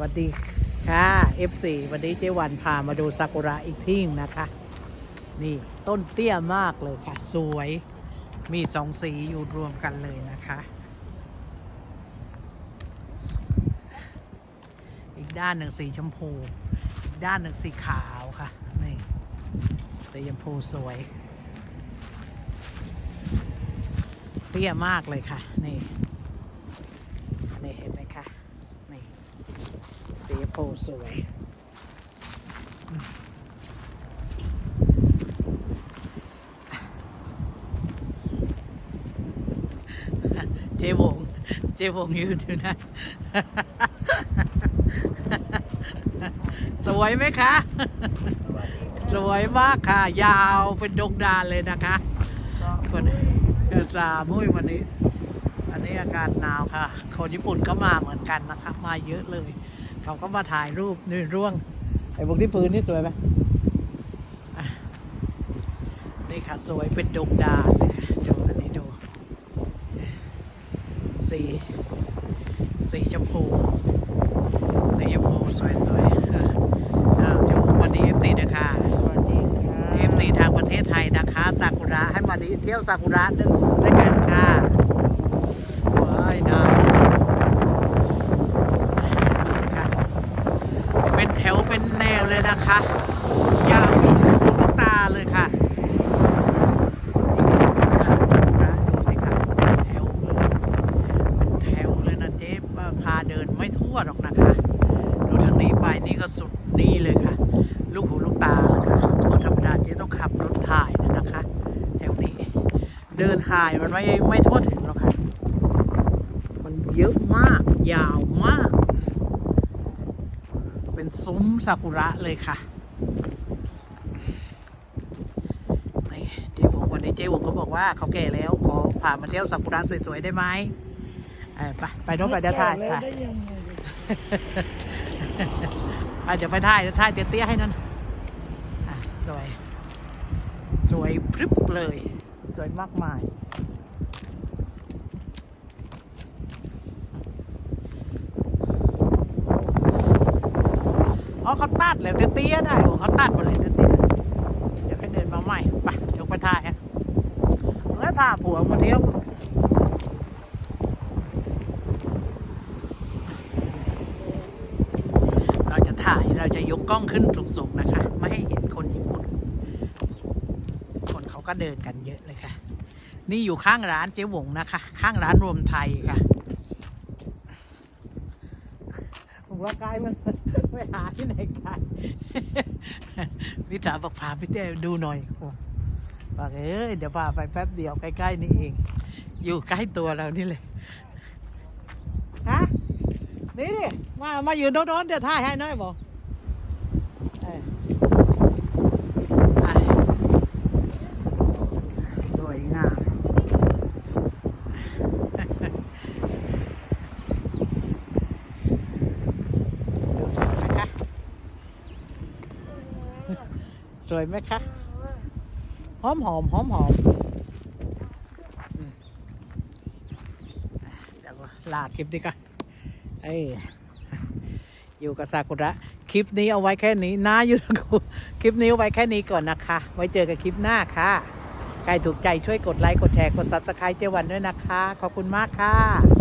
วัสดีค่ะ F4 วันนี้เจวันพามาดูซากุระอีกที่หนึ่งนะคะ นี่ต้นเตี้ยมากเลยค่ะ สวยมีสองสีอยู่รวมกันเลยนะคะ อีกด้านหนึ่งสีชมพูอีกด้านหนึ่งสีขาวค่ะ นี่สีชมพูสวย เตี้ยมากเลยค่ะ นี่นี่เห็นไหมคะ สีชมพูสวย เจวง เจวงยืนอยู่นะ สวยไหมคะ สวยมากค่ะ ยาวเป็นดงดานเลยนะคะ คนสามุ้ยวันนี้อันนี้อากาศหนาวค่ะ คนญี่ปุ่นก็มาเหมือนกันนะคะ มาเยอะเลย เขาก็มาถ่ายรูปนี่ร่วง ไอ้พวกที่ปืนนี่สวยไหมอะนี่ค่ะสวยเป็นดงดานเลยค่ะดูอันนี้ดู สี สีชมพู สีชมพูสวยๆค่ะอ้าวเจ้าวันนี้เอฟซีนะคะเอฟซีทางประเทศไทยนะคะซากุระให้มาดีเที่ยวซากุระด้วยด้วยกันค่ะว้ายนะดูสิคะเป็นแถวเป็นแนวเลย นะคะ ยาวสุดลูกตาเลยค่ะซากุระดูสิคะแถวเป็นแถวเลยนะเจ๊พาเดินไม่ทั่วหรอกนะคะ ดูทางนี้ไปนี่ก็สุดนี่เลยค่ะ ลูกหูลูกตาเลยค่ะทั่วธรรมดาเจ๊ต้องขับรถถ่ายนะนะคะ แถวนี้ เดินถ่ายมันไม่ไม่ทั่วถึงหรอกค่ะ มันเยอะมากยาวม เป็นซุ้มซากุระเลยค่ะนี่เจ๊วงวันนี้เจ๊วงก็บอกว่าเขาแก่แล้ว ขอพามาเที่ยวซากุระสวยๆได้ไหมเออไปไปโน้นไปเดี๋ยวถ่ายค่ะอะเดี๋ยวไปถ่ายเดี๋ยวถ่ายเตี้ยๆให้นั่นอะสวย สวยพริบเลย สวยมากมาย เขาตัดเลยเตี้ยได้โอ้เขาตัดหมดเลยเตี้ยเดี๋ยวให้เดินมาใหม่ไปเดี๋ยวไปถ่ายอะแล้วพาผัวมาเที่ยวเราจะถ่ายเราจะยกกล้องขึ้นสูงๆนะคะ ไม่ให้เห็นคนญี่ปุ่น คนเขาก็เดินกันเยอะเลยค่ะ นี่อยู่ข้างร้านเจ๊หวงนะคะ ข้างร้านรวมไทยค่ะ ผมว่าไกลมันไม่หาที่ไหนไกลพี่ถาบอกพาพี่เต้ดูหน่อยบอกเอ้ยเดี๋ยวพาไปแป๊บเดียวใกล้ๆนี่เอง อยู่ใกล้ตัวเรานี่เลยฮะนี่ดิมามายืนโน้นๆเดี๋ยวถ่ายให้น้อยบอกเออไปสวยงาม ดูสวยไหมคะ สวยไหมคะหอมหอมหอมหอมเดี๋ยวลาคลิปดีกว่าเอ้ยอยู่กับซากุระ คลิปนี้เอาไว้แค่นี้นะอยู่กูคลิปนี้เอาไว้แค่นี้ก่อนนะคะ ไว้เจอกันคลิปหน้าค่ะใครถูกใจช่วยกดไลค์ กดแชร์ กดซับสไครต์เจวันด้วยนะคะ ขอบคุณมากค่ะ